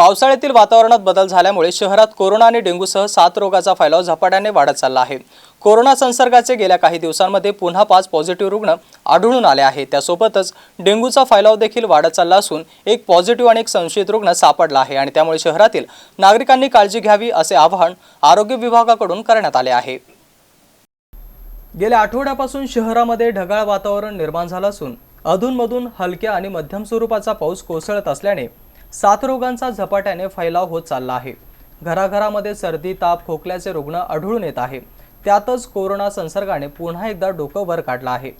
पावसाळ्यातील वातावरणात बदल झाल्यामुळे शहरात कोरोना आणि डेंग्यूसह सात रोगाचा फैलाव झपाट्याने वाढत चालला आहे. कोरोना संसर्गाचे गेल्या काही दिवसांमध्ये पुन्हा पाच पॉझिटिव्ह रुग्ण आढळून आले आहेत. त्यासोबतच डेंग्यूचा फैलाव देखील वाढत चालला असून एक पॉझिटिव्ह आणि एक संशयित रुग्ण सापडला आहे आणि त्यामुळे शहरातील नागरिकांनी काळजी घ्यावी असे आवाहन आरोग्य विभागाकडून करण्यात आले आहे. गेल्या आठवड्यापासून शहरामध्ये ढगाळ वातावरण निर्माण झालं असून अधूनमधून हलक्या आणि मध्यम स्वरूपाचा पाऊस कोसळत असल्याने साथरोगांचा झपाट्याने फैलाव होत चालला आहे. घराघरामध्ये सर्दी ताप खोकल्याचे रुग्ण आढळून येत आहे. त्यातच कोरोना संसर्गाने पुन्हा एकदा डोकं वर काढलं आहे.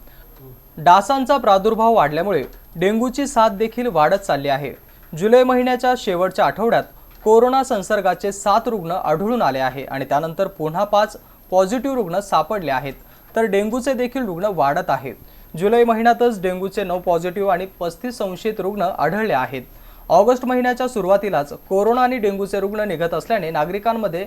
डासांचा प्रादुर्भाव वाढल्यामुळे डेंग्यूची साथ देखील वाढत चालली आहे. जुलै महिन्याच्या शेवटच्या आठवड्यात कोरोना संसर्गाचे सात रुग्ण आढळून आले आहे आणि त्यानंतर पुन्हा पाच पॉझिटिव्ह रुग्ण सापडले आहेत. तर डेंग्यूचे देखील रुग्ण वाढत आहेत जुलै महिन्यातच डेंग्यूचे नऊ पॉझिटिव्ह आणि पस्तीस संशयित रुग्ण आढळले आहेत. ऑगस्ट महिन्याच्या सुरुवातीलाच कोरोना आणि डेंग्यूचे रुग्ण निघत असल्याने नागरिकांमध्ये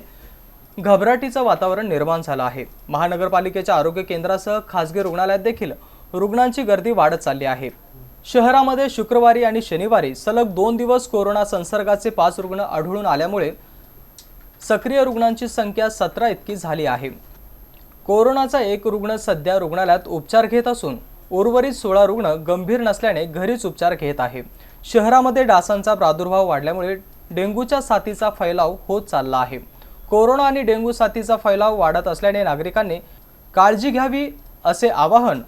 घबराटीचं वातावरण निर्माण झालं आहे. महानगरपालिकेच्या आरोग्य केंद्रासह खासगी रुग्णालयात देखील रुग्णांची गर्दी वाढत चालली आहे. शहरामध्ये शुक्रवारी आणि शनिवारी सलग दोन दिवस कोरोना संसर्गाचे पाच रुग्ण आढळून आल्यामुळे सक्रिय रुग्णांची संख्या सतरा इतकी झाली आहे. कोरोनाचा एक रुग्ण सध्या रुग्णालयात उपचार घेत असून उर्वरित सोळा रुग्ण गंभीर नसल्याने घरीच उपचार घेत आहे. शहरामध्ये डासांचा प्रादुर्भाव वाढल्यामुळे डेंग्यूच्या साथीचा फैलाव होत चालला आहे. कोरोना आणि डेंग्यू साथीचा फैलाव वाढत असल्याने नागरिकांनी काळजी घ्यावी असे आवाहन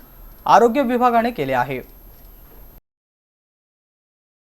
आरोग्य विभागाने केले आहे.